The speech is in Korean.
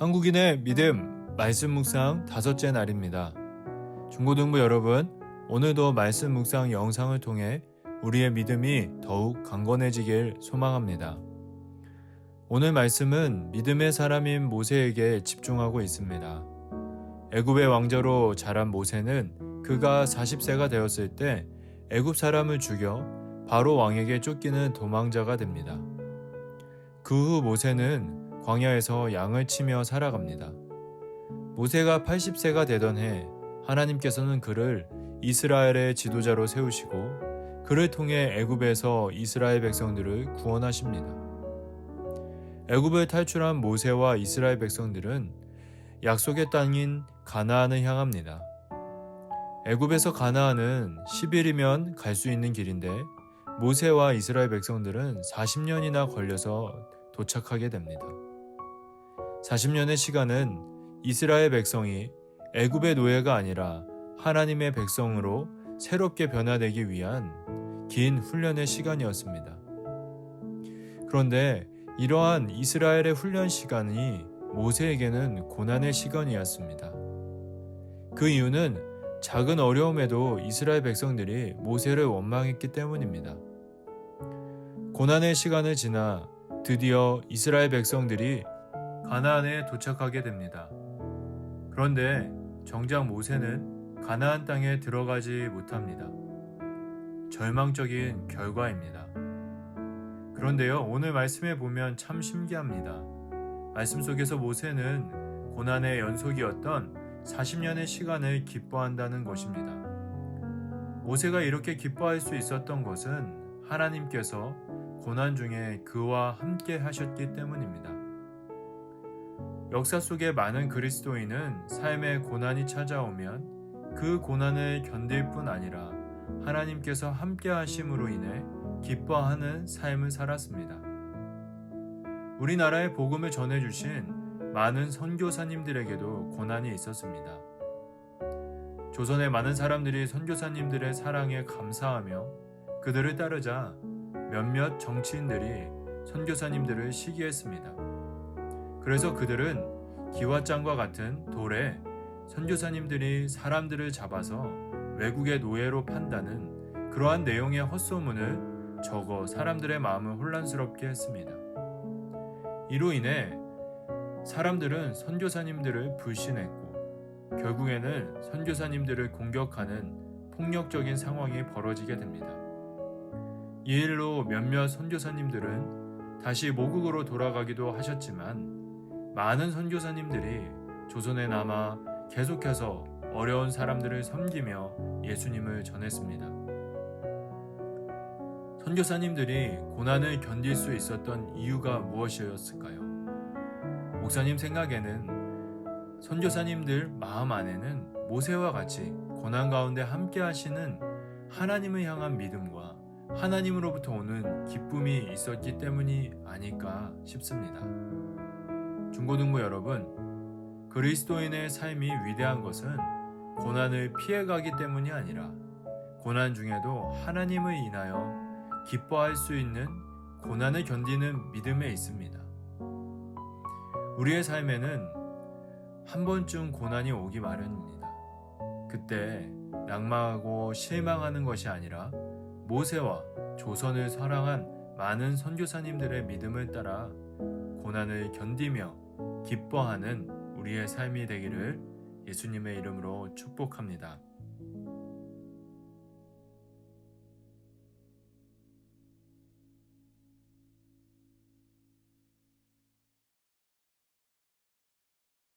한국인의 믿음 말씀 묵상 다섯째 날입니다. 중고등부 여러분, 오늘도 말씀 묵상 영상을 통해 우리의 믿음이 더욱 강건해지길 소망합니다. 오늘 말씀은 믿음의 사람인 모세에게 집중하고 있습니다. 애굽의 왕자로 자란 모세는 그가 40세가 되었을 때 애굽 사람을 죽여 바로 왕에게 쫓기는 도망자가 됩니다. 그 후 모세는 광야에서 양을 치며 살아갑니다. 모세가 80세가 되던 해 하나님께서는 그를 이스라엘의 지도자로 세우시고 그를 통해 애굽에서 이스라엘 백성들을 구원하십니다. 애굽을 탈출한 모세와 이스라엘 백성들은 약속의 땅인 가나안을 향합니다. 애굽에서 가나안은 10일이면 갈 수 있는 길인데 모세와 이스라엘 백성들은 40년이나 걸려서 도착하게 됩니다. 40년의 시간은 이스라엘 백성이 애굽의 노예가 아니라 하나님의 백성으로 새롭게 변화되기 위한 긴 훈련의 시간이었습니다. 그런데 이러한 이스라엘의 훈련 시간이 모세에게는 고난의 시간이었습니다. 그 이유는 작은 어려움에도 이스라엘 백성들이 모세를 원망했기 때문입니다. 고난의 시간을 지나 드디어 이스라엘 백성들이 가나안에 도착하게 됩니다. 그런데 정작 모세는 가나안 땅에 들어가지 못합니다. 절망적인 결과입니다. 그런데요, 오늘 말씀에 보면 참 신기합니다. 말씀 속에서 모세는 고난의 연속이었던 40년의 시간을 기뻐한다는 것입니다. 모세가 이렇게 기뻐할 수 있었던 것은 하나님께서 고난 중에 그와 함께 하셨기 때문입니다. 역사 속에 많은 그리스도인은 삶의 고난이 찾아오면 그 고난을 견딜 뿐 아니라 하나님께서 함께 하심으로 인해 기뻐하는 삶을 살았습니다. 우리나라에 복음을 전해주신 많은 선교사님들에게도 고난이 있었습니다. 조선의 많은 사람들이 선교사님들의 사랑에 감사하며 그들을 따르자 몇몇 정치인들이 선교사님들을 시기했습니다. 그래서 그들은 기와장과 같은 돌에 선교사님들이 사람들을 잡아서 외국의 노예로 판다는 그러한 내용의 헛소문을 적어 사람들의 마음을 혼란스럽게 했습니다. 이로 인해 사람들은 선교사님들을 불신했고 결국에는 선교사님들을 공격하는 폭력적인 상황이 벌어지게 됩니다. 이 일로 몇몇 선교사님들은 다시 모국으로 돌아가기도 하셨지만 많은 선교사님들이 조선에 남아 계속해서 어려운 사람들을 섬기며 예수님을 전했습니다. 선교사님들이 고난을 견딜 수 있었던 이유가 무엇이었을까요? 목사님 생각에는 선교사님들 마음 안에는 모세와 같이 고난 가운데 함께 하시는 하나님을 향한 믿음과 하나님으로부터 오는 기쁨이 있었기 때문이 아닐까 싶습니다. 중고등부 여러분, 그리스도인의 삶이 위대한 것은 고난을 피해가기 때문이 아니라 고난 중에도 하나님을 인하여 기뻐할 수 있는 고난을 견디는 믿음에 있습니다. 우리의 삶에는 한 번쯤 고난이 오기 마련입니다. 그때 낙망하고 실망하는 것이 아니라 모세와 조선을 사랑한 많은 선교사님들의 믿음을 따라 고난을 견디며 기뻐하는 우리의 삶이 되기를 예수님의 이름으로 축복합니다.